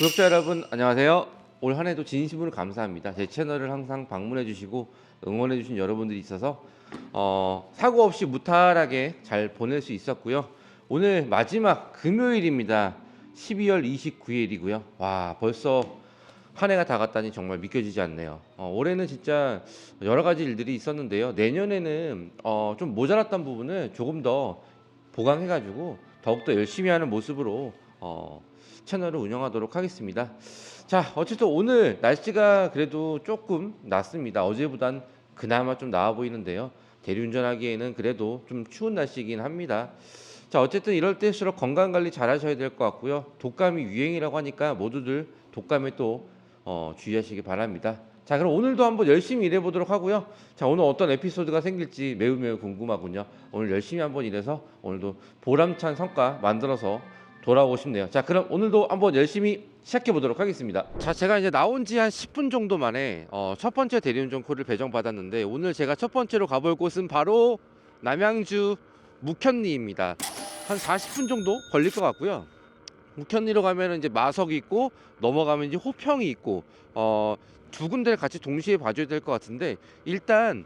구독자 여러분 안녕하세요. 올 한 해도 진심으로 감사합니다. 제 채널을 항상 방문해 주시고 응원해 주신 여러분들이 있어서 어, 사고 없이 무탈하게 잘 보낼 수 있었고요. 오늘 마지막 금요일입니다. 12월 29일이고요. 와 벌써 한 해가 다 갔다니 정말 믿겨지지 않네요. 어, 올해는 진짜 여러 가지 일들이 있었는데요. 내년에는 어, 좀 모자랐던 부분을 조금 더 보강해가지고 더욱더 열심히 하는 모습으로 어, 채널을 운영하도록 하겠습니다. 자, 어쨌든 오늘 날씨가 그래도 조금 낫습니다. 어제보단 그나마 좀 나아 보이는데요. 대리운전하기에는 그래도 좀 추운 날씨이긴 합니다. 자, 어쨌든 이럴 때일수록 건강 관리 잘 하셔야 될 것 같고요. 독감이 유행이라고 하니까 모두들 독감에 또 어, 주의하시기 바랍니다. 자, 그럼 오늘도 한번 열심히 일해 보도록 하고요. 자, 오늘 어떤 에피소드가 생길지 매우 매우 궁금하군요. 오늘 열심히 한번 일해서 오늘도 보람찬 성과 만들어서 돌아오고 싶네요. 자, 그럼 오늘도 한번 열심히 시작해 보도록 하겠습니다. 자, 제가 이제 나온 지 한 10분 정도 만에 어, 첫 번째 대리운전 콜을 배정받았는데 오늘 제가 첫 번째로 가볼 곳은 바로 남양주 묵현리입니다. 한 40분 정도 걸릴 것 같고요. 묵현리로 가면은 이제 마석이 있고 넘어가면 이제 호평이 있고 어, 두 군데를 같이 동시에 봐줘야 될 것 같은데 일단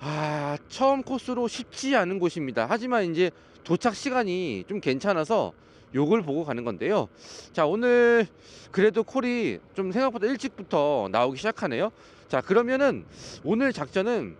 아, 처음 코스로 쉽지 않은 곳입니다. 하지만 이제 도착 시간이 좀 괜찮아서 요걸 보고 가는 건데요. 자, 오늘 그래도 콜이 좀 생각보다 일찍부터 나오기 시작하네요. 자, 그러면은 오늘 작전은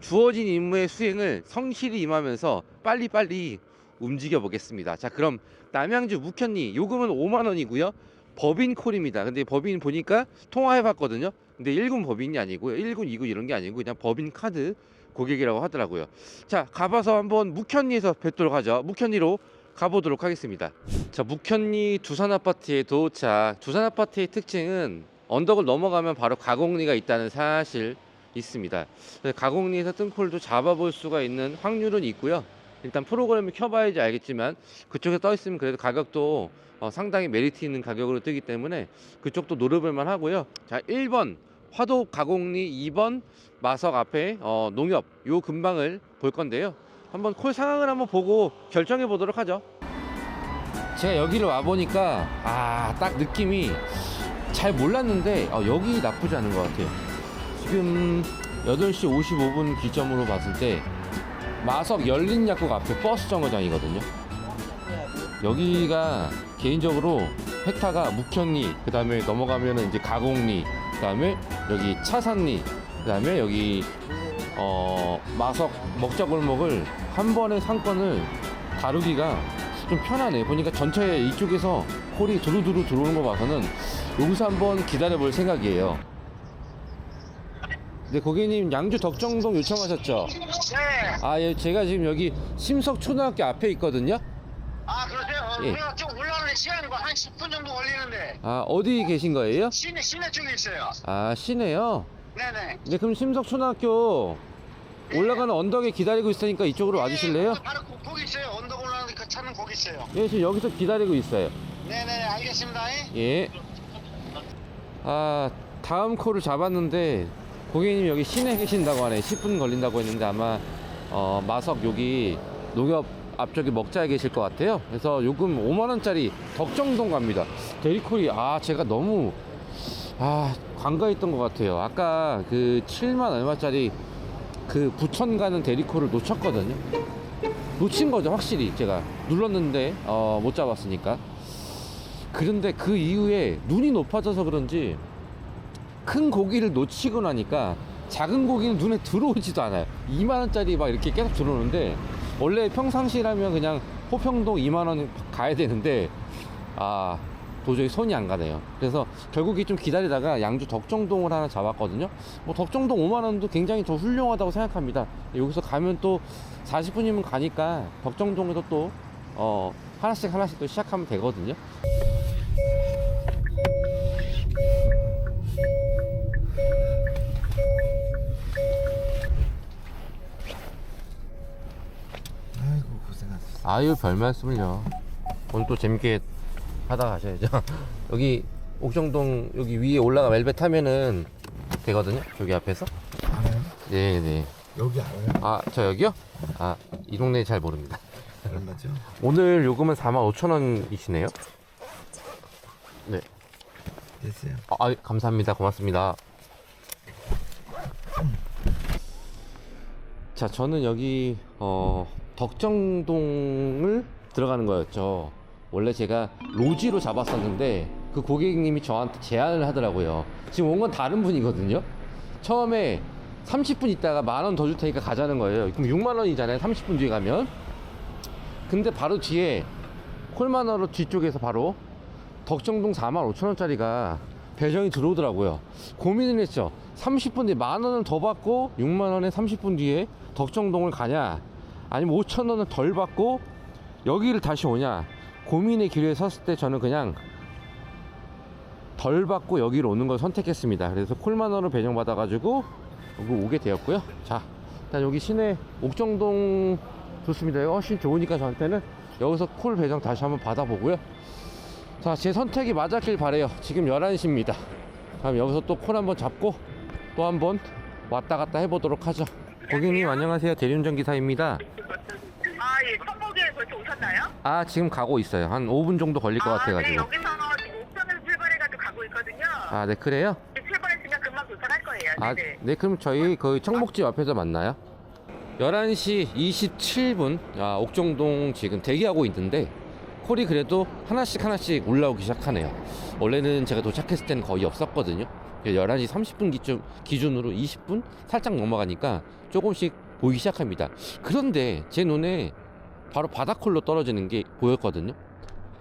주어진 임무의 수행을 성실히 임하면서 빨리빨리 움직여 보겠습니다. 자, 그럼 남양주 묵현리 요금은 5만 원이고요. 법인 콜입니다. 근데 법인 보니까 통화해 봤거든요. 근데 1군 법인이 아니고요. 1군, 2군 이런 게 아니고 그냥 법인 카드 고객이라고 하더라고요. 자, 가봐서 한번 묵현리에서 뵙도록 하죠. 묵현리로 가보도록 하겠습니다. 자, 묵현리 두산 아파트에 도착. 두산 아파트의 특징은 언덕을 넘어가면 바로 가공리가 있다는 사실 있습니다. 그래서 가공리에서 뜬콜도 잡아볼 수가 있는 확률은 있고요. 일단 프로그램을 켜봐야지 알겠지만 그쪽에 떠 있으면 그래도 가격도 어, 상당히 메리트 있는 가격으로 뜨기 때문에 그쪽도 노려볼만 하고요. 자, 1번 화도 가공리, 2번 마석 앞에 어, 농협 요 근방을 볼 건데요. 한번 콜 상황을 한번 보고 결정해 보도록 하죠. 제가 여기를 와 보니까 아 딱 느낌이 잘 몰랐는데 어, 여기 나쁘지 않은 것 같아요. 지금 8시 55분 기점으로 봤을 때 마석 열린 약국 앞에 버스 정거장이거든요. 여기가 개인적으로 팩타가 묵현리, 그 다음에 넘어가면은 이제 가공리, 그 다음에 여기 차산리, 그 다음에 여기 어 마석 먹자골목을 한 번에 상권을 다루기가 좀 편하네. 보니까 전체 이쪽에서 콜이 두루두루 들어오는 거 봐서는 여기서 한번 기다려 볼 생각이에요. 네, 고객님 양주 덕정동 요청하셨죠? 네. 아, 예, 제가 지금 여기 심석 초등학교 앞에 있거든요. 아 그러세요? 어, 예. 우리가 좀 시간이 뭐한 10분 정도 걸리는데 아, 어디 계신 거예요? 시내 시내 쪽에 있어요. 아, 시내요. 네네. 네, 그럼 심석 초등학교 올라가는 언덕에 기다리고 있으니까 이쪽으로 와주실래요? 네, 바로 거, 거기 있어요. 언덕 올라가는 그 차는 거기 있어요. 예, 지금 여기서 기다리고 있어요. 네네 알겠습니다. 예. 아, 다음 콜을 잡았는데 고객님 여기 시내 계신다고 하네. 10분 걸린다고 했는데 아마 어, 마석 여기 농협 앞쪽에 먹자에 계실 것 같아요. 그래서 요금 5만 원짜리 덕정동 갑니다. 대리콜이 아 제가 너무 아 관가했던 것 같아요. 아까 그 7만 얼마짜리 그 부천 가는 대리콜을 놓쳤거든요. 놓친 거죠 확실히 제가 눌렀는데 어, 못 잡았으니까. 그런데 그 이후에 눈이 높아져서 그런지 큰 고기를 놓치고 나니까 작은 고기는 눈에 들어오지도 않아요. 2만원짜리 막 이렇게 계속 들어오는데 원래 평상시라면 그냥 호평동 2만원 가야 되는데 아 도저히 손이 안 가네요. 그래서 결국에 좀 기다리다가 양주 덕정동을 하나 잡았거든요. 뭐 덕정동 5만원도 굉장히 더 훌륭하다고 생각합니다. 여기서 가면 또 40분이면 가니까 덕정동에서 또 어, 하나씩 하나씩 또 시작하면 되거든요. 아유 별 말씀을요 오늘 또 재밌게 하다 가셔야죠 여기 옥정동 여기 위에 올라가 멜베 타면은 되거든요 저기 앞에서 알아요? 네네 여기 알아요? 아 저 여기요? 아 이 동네 잘 모릅니다 얼마죠? 오늘 요금은 45,000원이시네요 네. 됐어요. 아, 감사합니다. 고맙습니다. 자, 저는 여기 어, 덕정동을 들어가는 거였죠. 원래 제가 로지로 잡았었는데 그 고객님이 저한테 제안을 하더라고요. 지금 온 건 다른 분이거든요. 처음에 30분 있다가 만 원 더 줄 테니까 가자는 거예요. 그럼 6만 원이잖아요. 30분 뒤에 가면. 근데 바로 뒤에 콜마너로 뒤쪽에서 바로 덕정동 4만 5천 원짜리가 배정이 들어오더라고요. 고민을 했죠. 30분 뒤에 만 원을 더 받고 6만 원에 30분 뒤에 덕정동을 가냐, 아니면 5천 원을 덜 받고 여기를 다시 오냐. 고민의 길에 섰을 때 저는 그냥 덜 받고 여기로 오는 걸 선택했습니다. 그래서 콜마너로 배정받아 가지고 여기 오게 되었고요. 자, 일단 여기 시내 옥정동 좋습니다. 훨씬 좋으니까 저한테는 여기서 콜 배정 다시 한번 받아보고요. 자, 제 선택이 맞았길 바래요. 지금 11시입니다. 그럼 여기서 또 콜 한번 잡고 또 한번 왔다 갔다 해보도록 하죠. 고객님 안녕하세요. 대리운전 기사입니다. 아, 예. 천복에 벌써 오셨나요? 아, 지금 가고 있어요. 한 5분 정도 걸릴 것 아, 네. 같아가지고. 여기서 지금 옥천에서 출발해가지고 가고 있거든요. 아, 네, 그래요? 출발했으면 금방 도착할 거예요. 아, 네네. 네, 그럼 저희 그 청복집 앞에서 만나요. 11시 27분, 아, 옥정동 지금 대기하고 있는데, 콜이 그래도 하나씩 하나씩 올라오기 시작하네요. 원래는 제가 도착했을 때는 거의 없었거든요. 11시 30분 기준, 기준으로 20분? 살짝 넘어가니까 조금씩 보이기 시작합니다. 그런데 제 눈에 바로 바닥콜로 떨어지는 게 보였거든요.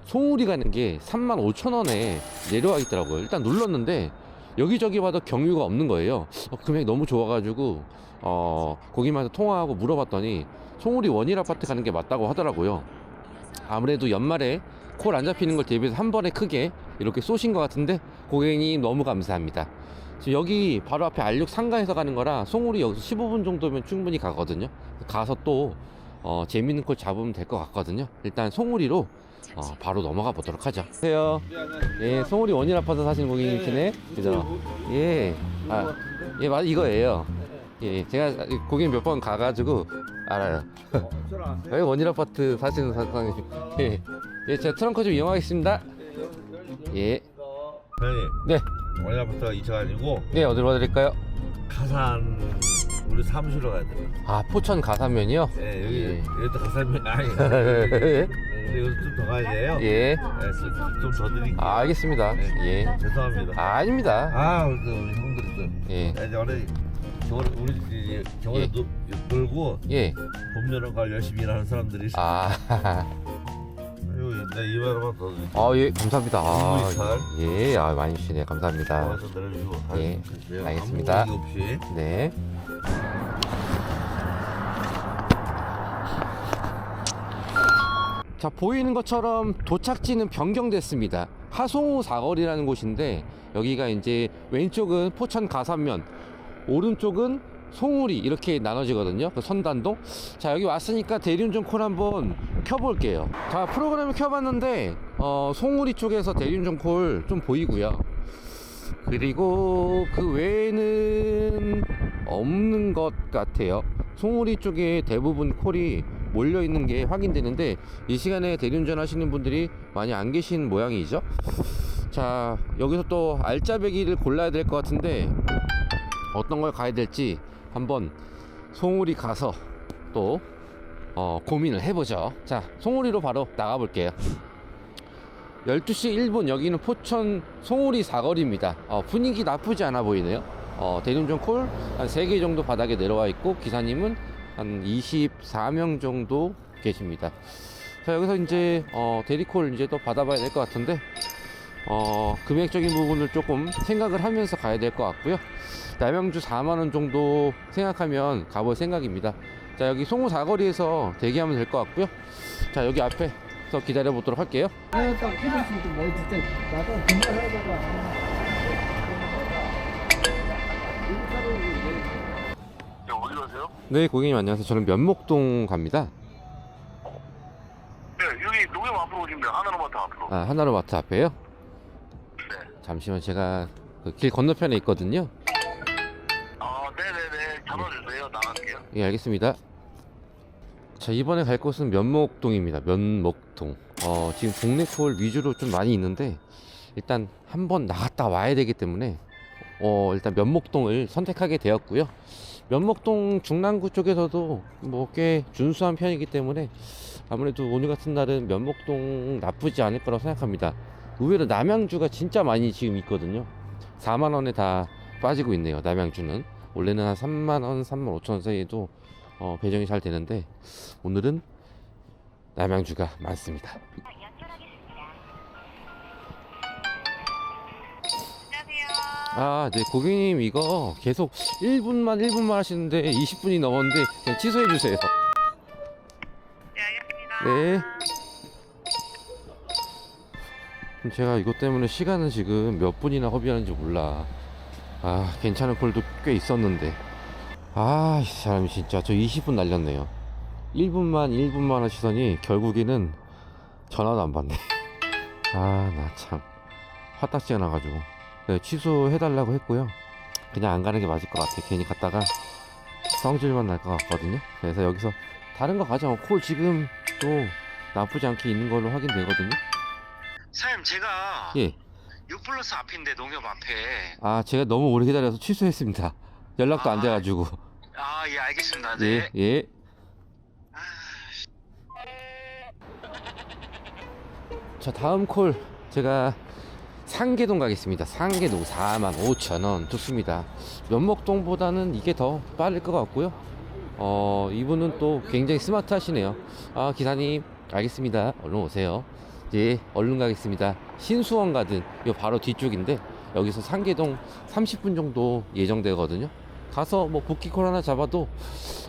송울이 가는 게 3만 5천 원에 내려와 있더라고요. 일단 눌렀는데 여기저기 봐도 경유가 없는 거예요. 어, 금액이 너무 좋아가지고 어, 고객님한테 통화하고 물어봤더니 송울이 원일 아파트 가는 게 맞다고 하더라고요. 아무래도 연말에 콜 안 잡히는 걸 대비해서 한 번에 크게 이렇게 쏘신 것 같은데 고객님 너무 감사합니다. 지금 여기 바로 앞에 R6 상가에서 가는 거라 송울이 여기서 15분 정도면 충분히 가거든요. 가서 또 어, 재밌는 콜 잡으면 될 것 같거든요. 일단 송울이로 어, 바로 넘어가 보도록 하죠. 안녕하세요. 예, 송울이 원일 아파트 사시는 고객님이시네. 그죠? 예. 아, 예, 맞 이거예요. 예, 제가 고객님 몇 번 가가지고 알아요. 여기 원일 아파트 사시는 사장님. 예, 예, 제가 트렁크 좀 이용하겠습니다. 예, 사장님, 네, 원래 아파트가 이차가 아니고 네, 어디로 와드릴까요? 가산 우리 사무실로 가야 돼요. 아, 포천 가산면이요? 네, 여기 예. 여기도 가산면 아니. 예. 근데 여기서 좀 더 가야 돼요. 예, 네, 좀더 드릴게요. 아, 알겠습니다. 예, 죄송합니다. 아, 아닙니다. 아, 우리 또 우리 형들이 예, 또 이제 원래 겨울 우리 이제 겨울에 예. 놀- 놀고 예, 봄 여름 가을 열심히 일하는 사람들이. 아, 나 이만 원만 더 드릴게요. 아, 예, 감사합니다. 아, 잘. 예, 아, 많이 주시네. 감사합니다. 와서 내려주고. 예, 알겠습니다. 없이. 네. 자 보이는 것처럼 도착지는 변경됐습니다. 하송우 사거리라는 곳인데 여기가 이제 왼쪽은 포천 가산면, 오른쪽은 송우리 이렇게 나눠지거든요. 그 선단동. 자 여기 왔으니까 대리운전 콜 한번 켜볼게요. 자 프로그램을 켜봤는데 어, 송우리 쪽에서 대리운전 콜 좀 보이고요. 그리고 그 외에는 없는 것 같아요. 송우리 쪽에 대부분 콜이 몰려 있는 게 확인되는데 이 시간에 대리운전 하시는 분들이 많이 안 계신 모양이죠. 자, 여기서 또 알짜배기를 골라야 될 것 같은데 어떤 걸 가야 될지 한번 송우리 가서 또 어, 고민을 해보죠. 자, 송우리로 바로 나가볼게요. 12시 1분 여기는 포천 송우리 사거리입니다. 어, 분위기 나쁘지 않아 보이네요. 어, 대리운전 콜 한 3개 정도 바닥에 내려와 있고 기사님은 한 24명 정도 계십니다. 자 여기서 이제 어, 대리콜 이제 또 받아봐야 될 것 같은데 어, 금액적인 부분을 조금 생각을 하면서 가야 될 것 같고요. 남양주 4만 원 정도 생각하면 가볼 생각입니다. 자 여기 송우 사거리에서 대기하면 될 것 같고요. 자 여기 앞에서 기다려 보도록 할게요. 금방 해야 되고 네 고객님 안녕하세요. 저는 면목동 갑니다. 네, 여기 농협 앞으로 오시면 돼요. 하나로마트 앞으로. 아, 하나로마트 앞에요? 네. 잠시만 제가 그 길 건너편에 있거든요. 아, 네네네. 잡아주세요. 나갈게요. 예, 알겠습니다. 자, 이번에 갈 곳은 면목동입니다. 면목동. 어, 지금 동네 콜 위주로 좀 많이 있는데 일단 한번 나갔다 와야 되기 때문에 어 일단 면목동을 선택하게 되었고요. 면목동 중랑구 쪽에서도 뭐 꽤 준수한 편이기 때문에 아무래도 오늘 같은 날은 면목동 나쁘지 않을 거라고 생각합니다. 의외로 남양주가 진짜 많이 지금 있거든요. 4만 원에 다 빠지고 있네요. 남양주는 원래는 한 3만 원, 3만 5천 원 사이에도 어, 배정이 잘 되는데 오늘은 남양주가 많습니다. 아, 네, 고객님 이거 계속 1분만 1분만 하시는데 20분이 넘었는데 그냥 취소해 주세요. 네, 알겠습니다. 네. 그럼 제가 이것 때문에 시간은 지금 몇 분이나 허비하는지 몰라. 아, 괜찮은 콜도 꽤 있었는데. 아, 이 사람이 진짜 저 20분 날렸네요. 1분만 1분만 하시더니 결국에는 전화도 안 받네. 아, 나 참. 화딱지가 나가지고. 네, 취소해달라고 했고요. 그냥 안 가는 게 맞을 것 같아. 괜히 갔다가 성질만 날 것 같거든요. 그래서 여기서 다른 거 가자. 콜 지금 또 나쁘지 않게 있는 걸로 확인되거든요. 사장님 제가 예. 6 플러스 앞인데 농협 앞에 아, 제가 너무 오래 기다려서 취소했습니다. 연락도 안 아, 돼가지고. 아 예 알겠습니다 예, 네 예. 자, 다음 콜 제가 상계동 가겠습니다. 상계동 4만 5천 원 좋습니다. 면목동보다는 이게 더 빠를 것 같고요. 어, 이분은 또 굉장히 스마트 하시네요. 아, 기사님, 알겠습니다. 얼른 오세요. 예, 얼른 가겠습니다. 신수원 가든 요 바로 뒤쪽인데 여기서 상계동 30분 정도 예정되거든요. 가서 뭐 복귀콜 하나 잡아도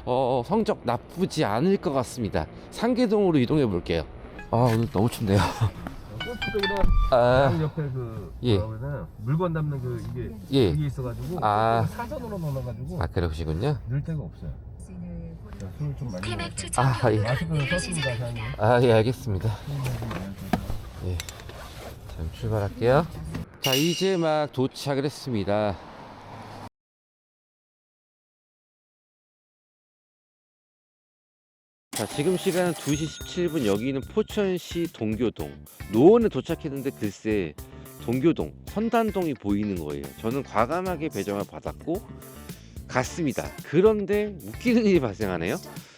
어, 성적 나쁘지 않을 것 같습니다. 상계동으로 이동해 볼게요. 아, 오늘 너무 춥네요. 골프장이랑 아, 옆에 그 예. 뭐라 그러나 물건 담는 그 이게 예. 그게 있어가지고 아. 사선으로 넣어가지고 아, 그러시군요. 넣을 데가 없어요. 술을 좀 많이 먹어서 아, 예. 마스크는 썼습니다, 사장님. 아, 예, 알겠습니다. 예. 자, 출발할게요. 자, 이제 막 도착을 했습니다. 자, 지금 시간은 2시 17분. 여기는 포천시 동교동. 노원에 도착했는데 글쎄, 동교동, 선단동이 보이는 거예요. 저는 과감하게 배정을 받았고, 갔습니다. 그런데 웃기는 일이 발생하네요.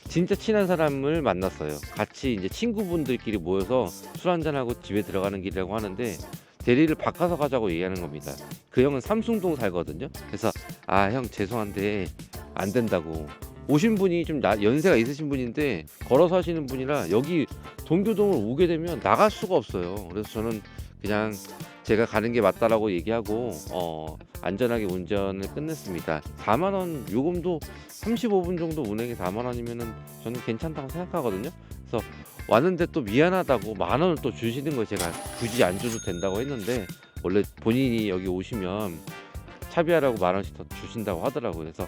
진짜 친한 사람을 만났어요. 같이 이제 친구분들끼리 모여서 술 한잔하고 집에 들어가는 길이라고 하는데 대리를 바꿔서 가자고 얘기하는 겁니다. 그 형은 삼숭동 살거든요. 그래서 아 형 죄송한데 안 된다고. 오신 분이 좀 나- 연세가 있으신 분인데 걸어서 하시는 분이라 여기 동교동을 오게 되면 나갈 수가 없어요. 그래서 저는 그냥 제가 가는 게 맞다라고 얘기하고 어, 안전하게 운전을 끝냈습니다. 4만 원 요금도 35분 정도 운행에 4만 원이면은 저는 괜찮다고 생각하거든요. 그래서 왔는데 또 미안하다고 만 원을 또 주시는 거 제가 굳이 안 줘도 된다고 했는데 원래 본인이 여기 오시면 차비하라고 만 원씩 더 주신다고 하더라고요. 그래서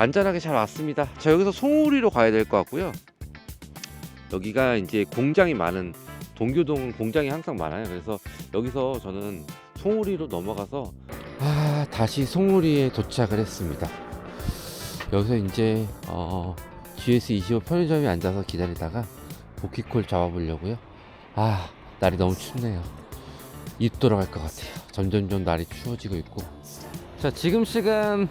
안전하게 잘 왔습니다. 자 여기서 송우리로 가야 될 것 같고요. 여기가 이제 공장이 많은 동교동은 공장이 항상 많아요. 그래서 여기서 저는 송우리로 넘어가서 아 다시 송우리에 도착을 했습니다. 여기서 이제 어, GS25 편의점에 앉아서 기다리다가 복귀콜 잡아보려고요. 아 날이 너무 춥네요. 입 돌아갈 것 같아요. 점점점 날이 추워지고 있고. 자 지금 시간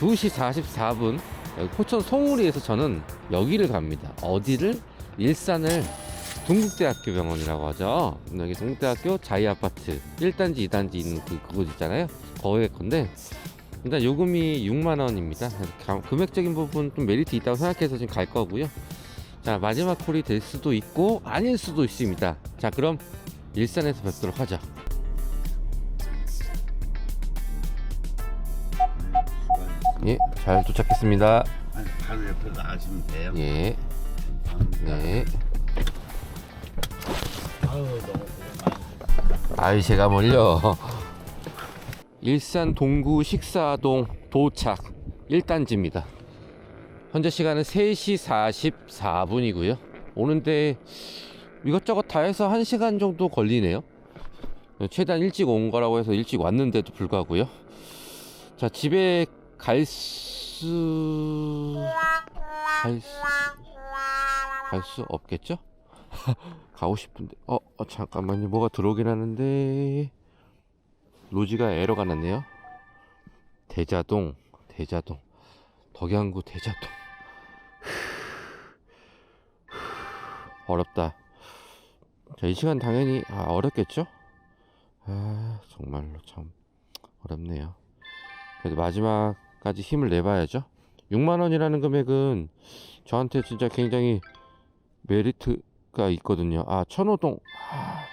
2시 44분 여기 포천 송우리에서 저는 여기를 갑니다. 어디를? 일산을 동국대학교 병원이라고 하죠. 여기 동국대학교 자이아파트 1단지, 2단지 있는 그, 그곳 있잖아요. 거기 건데 일단 요금이 6만 원입니다. 금액적인 부분 좀 메리트 있다고 생각해서 지금 갈 거고요. 자 마지막 콜이 될 수도 있고 아닐 수도 있습니다. 자 그럼 일산에서 뵙도록 하죠. 잘 도착했습니다. 아니, 바로 옆에 나가시면 돼요. 예, 감사합니다. 네. 아유, 너무 아이 제가 뭘요 일산 동구 식사동 도착 1단지입니다 현재 시간은 3시 44분이고요 오는데 이것저것 다 해서 1시간 정도 걸리네요 최대한 일찍 온 거라고 해서 일찍 왔는데도 불구하고요 자 집에 갈 수 갈 수... 갈 수 없겠죠? 가고 싶은데 어, 어 잠깐만요 뭐가 들어오긴 하는데 로지가 에러가 났네요. 대자동, 대자동, 덕양구 대자동. 어렵다. 자, 이 시간 당연히 아, 어렵겠죠? 아, 정말로 참 어렵네요. 그래도 마지막 까지 힘을 내봐야죠. 6만 원이라는 금액은 저한테 진짜 굉장히 메리트가 있거든요. 아, 천호동. 아,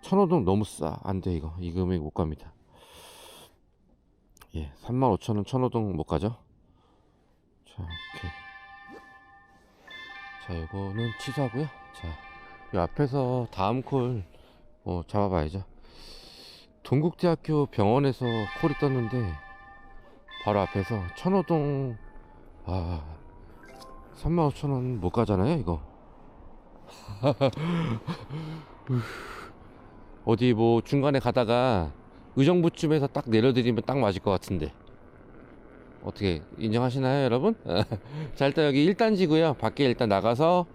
천호동 너무 싸. 안 돼, 이거. 이 금액 못 갑니다. 예, 3만 5천 원 천호동 못 가죠? 자, 오케이. 자, 이거는 취소하고요. 자, 이 앞에서 다음 콜 어, 잡아봐야죠. 동국대학교 병원에서 콜이 떴는데 바로 앞에서 천호동 아 35,000원 못 가잖아요 이거. 어디 뭐 중간에 가다가 의정부쯤에서 딱 내려드리면 딱 맞을 것 같은데. 어떻게 인정하시나요 여러분? 자 일단 여기 1단지고요. 밖에 일단 나가서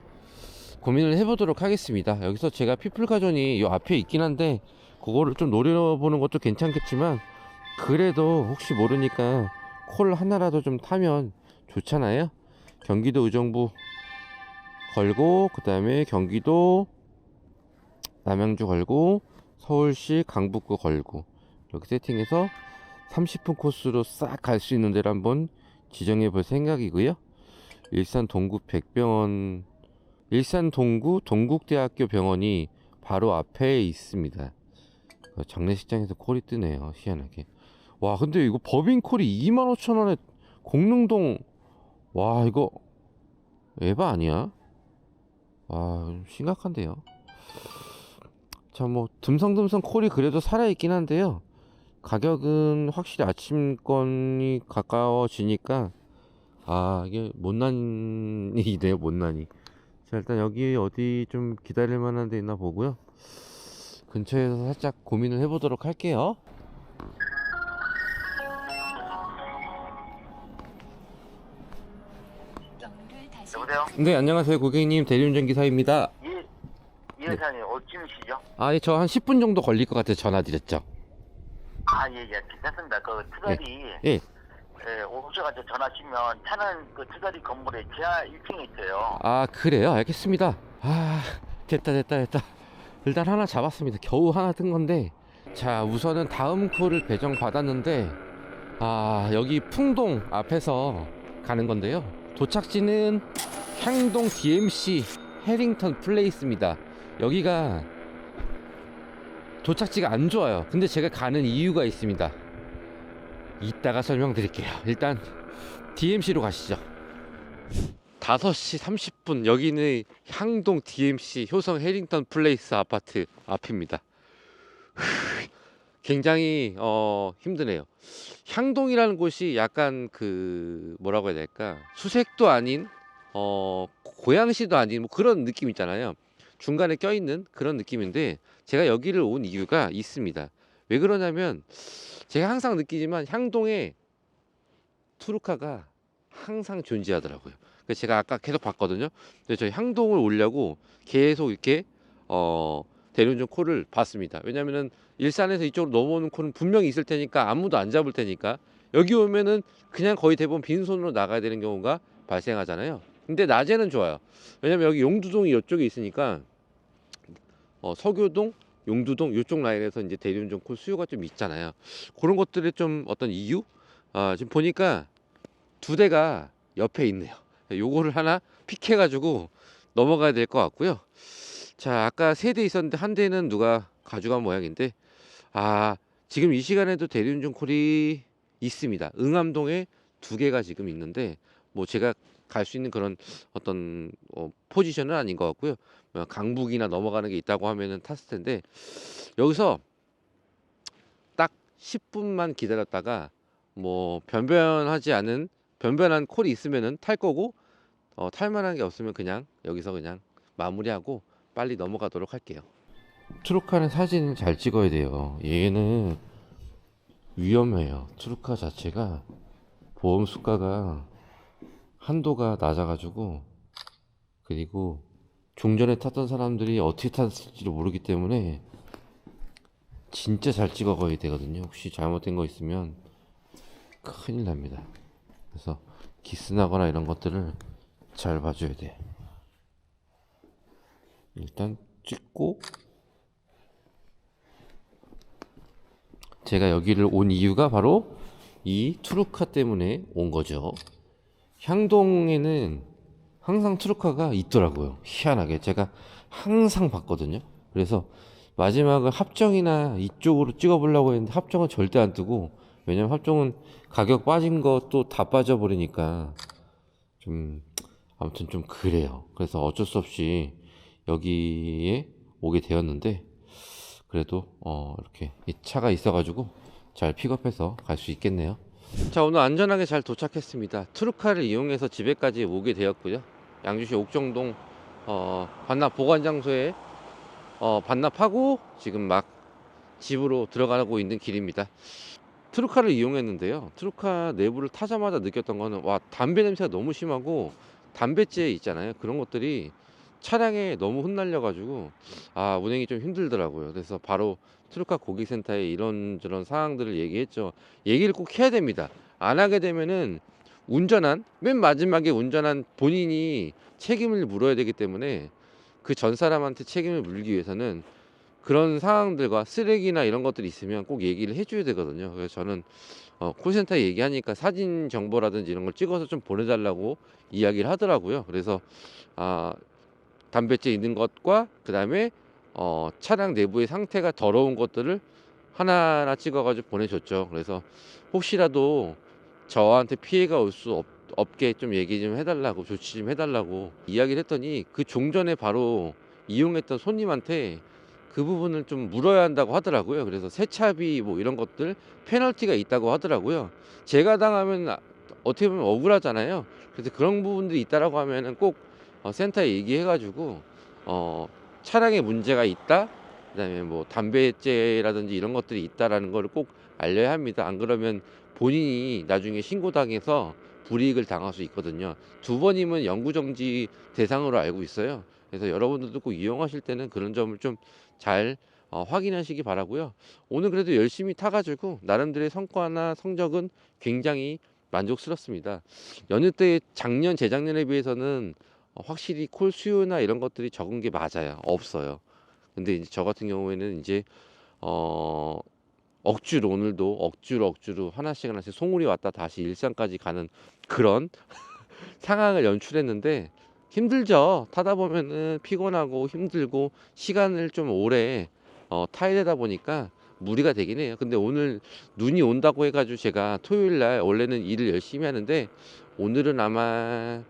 고민을 해보도록 하겠습니다. 여기서 제가 피플가전이 요 앞에 있긴 한데 그거를 좀 노려보는 것도 괜찮겠지만 그래도 혹시 모르니까 콜 하나라도 좀 타면 좋잖아요. 경기도 의정부 걸고 그 다음에 경기도 남양주 걸고 서울시 강북구 걸고 이렇게 세팅해서 30분 코스로 싹 갈 수 있는 데를 한번 지정해 볼 생각이고요. 일산 동구 백병원 일산 동구 동국대학교 병원이 바로 앞에 있습니다. 어, 장례식장에서 콜이 뜨네요 희한하게 와 근데 이거 법인 콜이 25,000원에 공릉동 와 이거 에바 아니야? 아 심각한데요. 자뭐 듬성듬성 콜이 그래도 살아있긴 한데요. 가격은 확실히 아침권이 가까워지니까 아 이게 못난이네요 못난이. 자 일단 여기 어디 좀 기다릴 만한 데 있나 보고요. 근처에서 살짝 고민을 해보도록 할게요 네 안녕하세요. 고객님 대리운전 기사입니다. 이, 이 회사님 어찌시죠? 아저한 10분 정도 걸릴 것 같아서 전화 드렸죠. 아, 예, 예, 괜찮습니다. 그 투자리, 예. 예, 오셔가지고 전화하시면 차는 그 투자리 건물에 지하 1층에 있어요. 아 그래요? 알겠습니다. 아 됐다 됐다 됐다. 일단 하나 잡았습니다. 겨우 하나 뜬 건데. 자 우선은 다음 콜을 배정 받았는데 아 여기 풍동 앞에서 가는 건데요. 도착지는 향동 DMC 해링턴 플레이스입니다. 여기가 도착지가 안 좋아요. 근데 제가 가는 이유가 있습니다. 이따가 설명드릴게요. 일단 DMC로 가시죠. 5시 30분 여기는 향동 DMC 효성 해링턴 플레이스 아파트 앞입니다. 굉장히 어, 힘드네요. 향동이라는 곳이 약간 그 뭐라고 해야 될까? 수색도 아닌 어, 고양시도 아닌 뭐 그런 느낌 있잖아요. 중간에 껴있는 그런 느낌인데 제가 여기를 온 이유가 있습니다. 왜 그러냐면 제가 항상 느끼지만 향동에 투르카가 항상 존재하더라고요. 그래서 제가 아까 계속 봤거든요. 근데 저희 향동을 오려고 계속 이렇게 어 대륜전 콜을 봤습니다. 왜냐면은 일산에서 이쪽으로 넘어오는 콜은 분명히 있을 테니까 아무도 안 잡을 테니까 여기 오면은 그냥 거의 대부분 빈손으로 나가야 되는 경우가 발생하잖아요. 근데 낮에는 좋아요. 왜냐면 여기 용두동이 이쪽에 있으니까 어 서교동, 용두동 이쪽 라인에서 이제 대륜전 콜 수요가 좀 있잖아요. 그런 것들의 좀 어떤 이유? 아 지금 보니까 두 대가 옆에 있네요. 요거를 하나 픽해가지고 넘어가야 될 것 같고요. 자, 아까 세 대 있었는데 한 대는 누가 가져간 모양인데, 아, 지금 이 시간에도 대리운전 콜이 있습니다. 응암동에 두 개가 지금 있는데, 뭐 제가 갈 수 있는 그런 어떤 어, 포지션은 아닌 것 같고요. 뭐 강북이나 넘어가는 게 있다고 하면은 탔을 텐데, 여기서 딱 10분만 기다렸다가 뭐 변변하지 않은 변변한 콜이 있으면은 탈 거고 어, 탈 만한 게 없으면 그냥 여기서 그냥 마무리하고 빨리 넘어가도록 할게요. 트루카는 사진을 잘 찍어야 돼요. 얘는 위험해요. 트루카 자체가 보험 수가가 한도가 낮아가지고 그리고 종전에 탔던 사람들이 어떻게 탔을지를 모르기 때문에 진짜 잘 찍어 가야 되거든요. 혹시 잘못된 거 있으면 큰일 납니다. 그래서 기스 나거나 이런 것들을 잘 봐줘야 돼. 일단 찍고 제가 여기를 온 이유가 바로 이 투르카 때문에 온 거죠. 향동에는 항상 트루카가 있더라고요. 희한하게 제가 항상 봤거든요. 그래서 마지막을 합정이나 이쪽으로 찍어보려고 했는데 합정은 절대 안 뜨고 왜냐면 합정은 가격 빠진 것도 다 빠져버리니까 좀 아무튼 좀 그래요. 그래서 어쩔 수 없이 여기에 오게 되었는데 그래도 어 이렇게 이 차가 있어가지고 잘 픽업해서 갈 수 있겠네요. 자 오늘 안전하게 잘 도착했습니다. 트루카를 이용해서 집에까지 오게 되었고요. 양주시 옥정동 어, 반납 보관 장소에 어, 반납하고 지금 막 집으로 들어가고 있는 길입니다. 트루카를 이용했는데요. 트루카 내부를 타자마자 느꼈던 거는 와 담배 냄새가 너무 심하고 담배재 있잖아요. 그런 것들이 차량에 너무 흩날려 가지고 아 운행이 좀 힘들더라고요. 그래서 바로 트루카 고객센터에 이런저런 상황들을 얘기했죠. 얘기를 꼭 해야 됩니다. 안 하게 되면은 운전한 맨 마지막에 운전한 본인이 책임을 물어야 되기 때문에 그 전 사람한테 책임을 물기 위해서는 그런 상황들과 쓰레기나 이런 것들이 있으면 꼭 얘기를 해줘야 되거든요. 그래서 저는 어, 콜센터에 얘기하니까 사진 정보라든지 이런 걸 찍어서 좀 보내달라고 이야기를 하더라고요. 그래서 아, 담배째 있는 것과 그 다음에 어, 차량 내부의 상태가 더러운 것들을 하나하나 찍어가지고 보내줬죠. 그래서 혹시라도 저한테 피해가 올 수 없게 좀 얘기 좀 해달라고 조치 좀 해달라고 이야기를 했더니 그 종전에 바로 이용했던 손님한테 그 부분을 좀 물어야 한다고 하더라고요. 그래서 세차비 뭐 이런 것들 페널티가 있다고 하더라고요. 제가 당하면 아- 어떻게 보면 억울하잖아요. 그래서 그런 부분들이 있다라고 하면은 꼭 어, 센터에 얘기해가지고 어, 차량에 문제가 있다. 그다음에 뭐 담배재라든지 이런 것들이 있다라는 걸 꼭 알려야 합니다. 안 그러면 본인이 나중에 신고당해서 불이익을 당할 수 있거든요. 두 번이면 영구정지 대상으로 알고 있어요. 그래서 여러분들도 꼭 이용하실 때는 그런 점을 좀잘 어, 확인하시기 바라고요. 오늘 그래도 열심히 타가지고 나름대로의 성과나 성적은 굉장히 만족스럽습니다. 연휴 때 작년 재작년에 비해서는 어, 확실히 콜 수요나 이런 것들이 적은 게 맞아요. 없어요. 근데 이제 저 같은 경우에는 이제 어 억지로 오늘도 억지로 억지로 하나씩 하나씩 송울이 왔다 다시 일산까지 가는 그런 상황을 연출했는데 힘들죠. 타다 보면은 피곤하고 힘들고 시간을 좀 오래 어, 타야 되다 보니까 무리가 되긴 해요. 근데 오늘 눈이 온다고 해가지고 제가 토요일 날 원래는 일을 열심히 하는데 오늘은 아마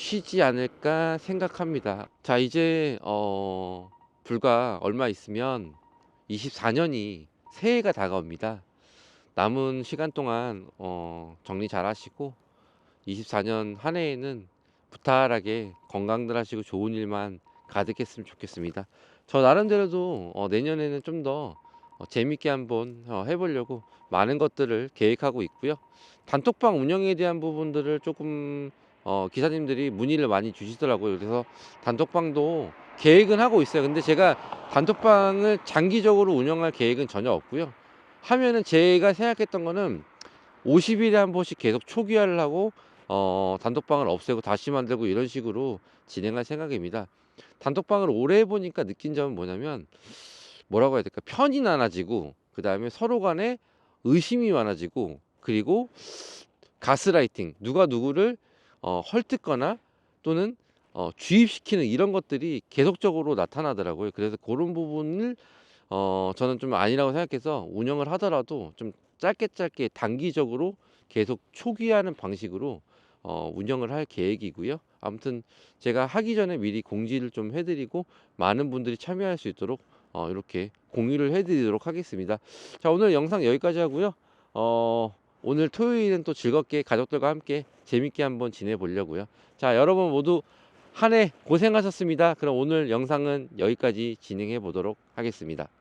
쉬지 않을까 생각합니다. 자, 이제 어 불과 얼마 있으면 24년이 새해가 다가옵니다. 남은 시간 동안 어 정리 잘 하시고 24년 한 해에는 부탈하게 건강들 하시고 좋은 일만 가득했으면 좋겠습니다. 저 나름대로도 어 내년에는 좀더 어 재밌게 한번 어 해보려고 많은 것들을 계획하고 있고요. 단톡방 운영에 대한 부분들을 조금 어 기사님들이 문의를 많이 주시더라고요. 그래서 단톡방도 계획은 하고 있어요. 근데 제가 단톡방을 장기적으로 운영할 계획은 전혀 없고요. 하면은 제가 생각했던 거는 50일에 한 번씩 계속 초기화를 하고 어 단톡방을 없애고 다시 만들고 이런 식으로 진행할 생각입니다. 단톡방을 오래 해보니까 느낀 점은 뭐냐면 뭐라고 해야 될까 편이 많아지고 그 다음에 서로 간에 의심이 많아지고 그리고 가스라이팅 누가 누구를 어, 헐뜯거나 또는 어, 주입시키는 이런 것들이 계속적으로 나타나더라고요. 그래서 그런 부분을 어, 저는 좀 아니라고 생각해서 운영을 하더라도 좀 짧게 짧게 단기적으로 계속 초기화하는 방식으로 어, 운영을 할 계획이고요. 아무튼 제가 하기 전에 미리 공지를 좀 해드리고 많은 분들이 참여할 수 있도록 어, 이렇게 공유를 해드리도록 하겠습니다. 자 오늘 영상 여기까지 하고요. 어, 오늘 토요일은 또 즐겁게 가족들과 함께 재밌게 한번 지내보려고요. 자 여러분 모두 한 해 고생하셨습니다. 그럼 오늘 영상은 여기까지 진행해 보도록 하겠습니다.